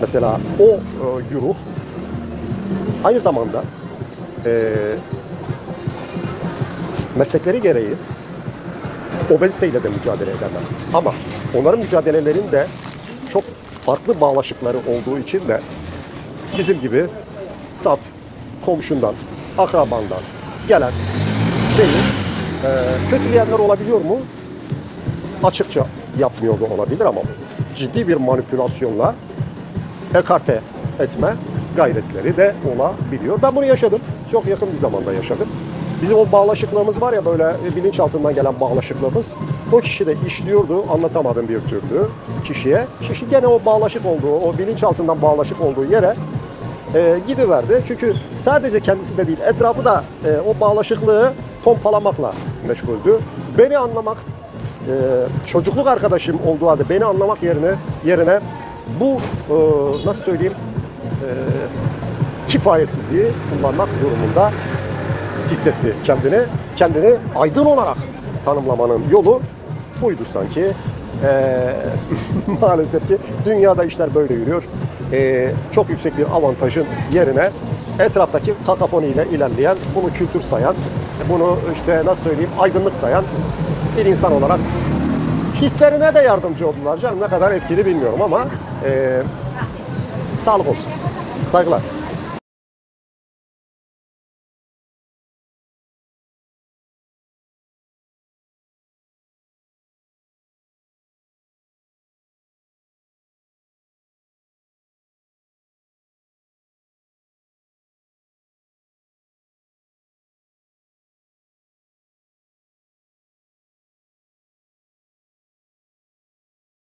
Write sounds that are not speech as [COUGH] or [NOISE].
Mesela o e, güruh aynı zamanda e, meslekleri gereği obeziteyle de mücadele ederler. Ama onların mücadelelerinde çok farklı bağlaşıkları olduğu için de bizim gibi saf komşundan, akrabandan gelen şeyi e, kötüleyenler olabiliyor mu? Açıkça yapmıyor da olabilir ama ciddi bir manipülasyonla ekarte etme gayretleri de olabiliyor. Ben bunu yaşadım. Çok yakın bir zamanda yaşadım. Bizim o bağlaşıklığımız var ya böyle e, bilinçaltından gelen bağlaşıklığımız. O kişi de işliyordu anlatamadım bir türlü kişiye. Kişi gene o bağlaşık olduğu, o bilinçaltından bağlaşık olduğu yere e, gidiverdi. Çünkü sadece kendisi de değil, etrafı da e, o bağlaşıklığı pompalamakla meşguldü. Beni anlamak, e, çocukluk arkadaşım olduğu halde beni anlamak yerine yerine bu e, nasıl söyleyeyim e, kifayetsizliği kullanmak durumunda hissetti kendini. Kendini aydın olarak tanımlamanın yolu buydu sanki. Ee, [LAUGHS] maalesef ki dünyada işler böyle yürüyor. Ee, çok yüksek bir avantajın yerine etraftaki kakafoniyle ilerleyen, bunu kültür sayan, bunu işte nasıl söyleyeyim aydınlık sayan bir insan olarak hislerine de yardımcı oldular canım. Ne kadar etkili bilmiyorum ama ee, sağlık olsun. Saygılar.